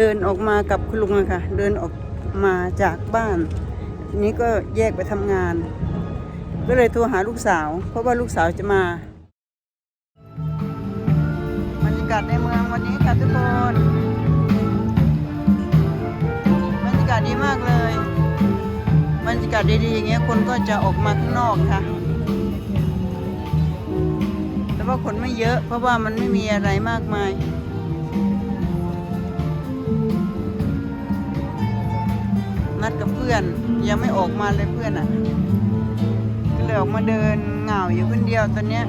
เดินออกมากับคุณลุงอะค่ะ เดินออกมาจากบ้าน นี้ก็แยกไปทำงาน ก็เลยโทรหาลูกสาว เพราะว่าลูกสาวจะมาบรรยากาศในเมืองวันนี้ค่ะทุกคนบรรยากาศดีมากเลยบรรยากาศดีๆอย่างเงี้ยคนก็จะออกมาข้างนอกค่ะ แต่ว่าคนไม่เยอะ เพราะว่ามันไม่มีอะไรมากมาย นัดกับเพื่อน ยังไม่ออกมาเลยเพื่อนอะก็เลยออกมาเดินเหงาอยู่คนเดียวตอนเนี้ย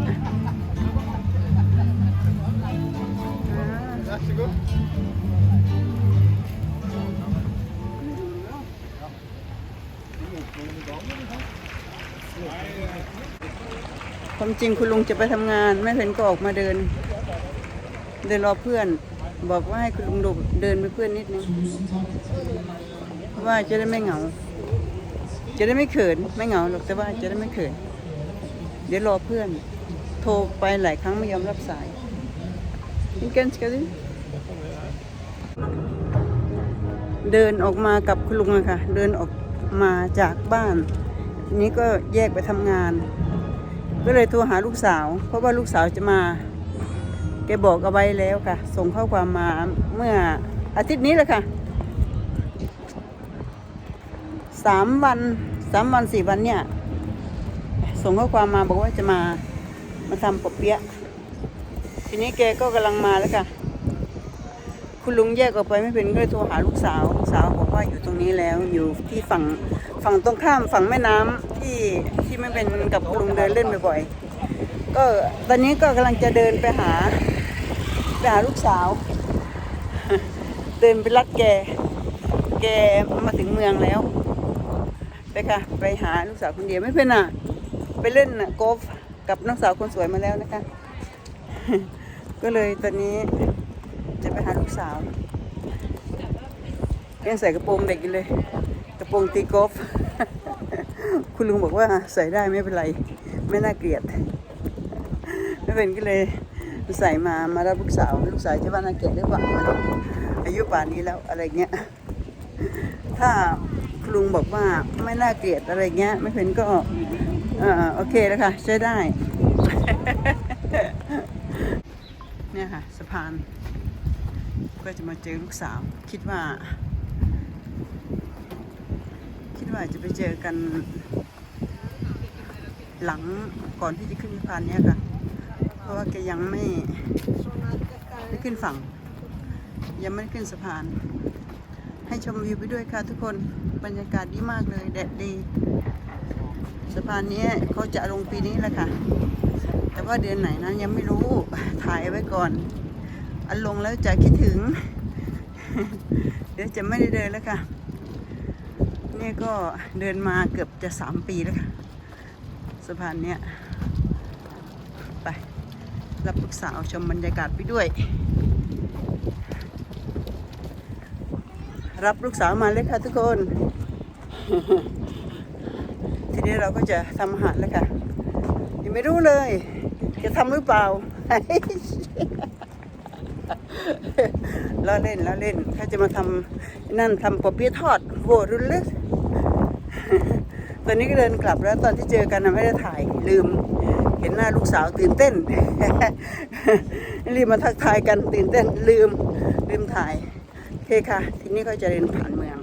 ความจริงคุณลุงจะไปทำงานแม่เพนก็ออกมาเดิน เดินรอเพื่อน บอกว่าให้คุณลุงดเดินไปเพื่อนนิดนึง ว่าจะได้ไม่เหงา จะได้ไม่เขินไม่เหงาหรอกแต่ว่าจะได้ไม่เขิน เดี๋ยวรอเพื่อน โทรไปหลายครั้งไม่ยอมรับสายนี่กันสกัดดิเดินออกมากับคุณลุงอะค่ะ เดินออกมาจากบ้านทีนี้ก็แยกไปทำงาน ก็เลยโทรหาลูกสาว เพราะว่าลูกสาวจะมาแกบอกเอาไว้แล้วค่ะ ส่งข้อความมาเมื่ออาทิตย์นี้แหละค่ะ สามวันสามวันสี่วันเนี่ย ส่งข้อความมาบอกว่าจะมามาทำปอเปี๊ยะทีนี้แกก็กำลังมาแล้วค่ะ คุณลุงแยกออกไปไม่เป็นก็เลยโทรหาลูกสาวลูกสาวบอกว่าอยู่ตรงนี้แล้วอยู่ที่ฝั่งฝั่งตรงข้ามฝั่งแม่น้ำที่ที่ไม่เป็นกับคุณลุงเดินเล่นบ่อยๆก็ตอนนี้ก็กำลังจะเดินไปหาไปหาลูกสาว เดินไปรัดแก แกมาถึงเมืองแล้ว ไปค่ะ ไปหาลูกสาวคนเดียวไม่เป็นอะ ไปเล่นกอล์ฟกับน้องสาวคนสวยมาแล้วนะคะ ก็เลยตอนนี้จะไปหาลูกสาวยังใส่กระโปรงเด็กอยู่เลย กระโปรงตีกอล์ฟคุณลุงบอกว่าใส่ได้ไม่เป็นไร ไม่น่าเกลียด ไม่เป็นก็เลยใส่มามารับลูกสาว ลูกสาวจะว่าน่าเกลียดหรือเปล่าอายุป่านนี้แล้วอะไรเงี้ยถ้า ลุงบอกว่าไม่น่าเกลียดอะไรเงี้ย ไม่เป็นก็อ่โอเคแล้วค่ะ ใช้ได้ เนี่ยค่ะ สะพาน ก็จะมาเจอลูกสาว คิดว่า คิดว่าจะไปเจอกัน หลังก่อนที่จะขึ้นสะพานเนี้ยค่ะ เพราะว่าแกยังไม่ไม่ขึ้นฝั่ง ยังไม่ขึ้นสะพาน ให้ชมวิวไปด้วยค่ะทุกคนบรรยากาศดีมากเลยแดดดี สะพานนี้เขาจะลงปีนี้แหละค่ะ แต่ว่าเดือนไหนนะยังไม่รู้ถ่ายไว้ก่อน อันลงแล้วจะคิดถึง เดี๋ยวจะไม่ได้เดินแล้วค่ะนี่ก็เดินมาเกือบจะสามปีแล้วค่ะสะพานเนี้ยไปรับลูกสาวชมบรรยากาศไปด้วย รับลูกสาวมาเลยค่ะทุกคน ทีนี้เราก็จะทำอาหารแล้วค่ะ ยังไม่รู้เลย จะทำหรือเปล่าล้อเล่นล้อเล่น ถ้าจะมาทำนั่นทำปอเปี๊ยะทอดโหรุนเล็กตอนนี้ก็เดินกลับแล้วตอนที่เจอกันนะไม่ได้ถ่ายลืม เห็นหน้าลูกสาวตื่นเต้นรีบมาทักทายกันตื่นเต้นลืมลืมถ่าย เคค่ะ ทีนี้ก็จะเดินผ่านเมือง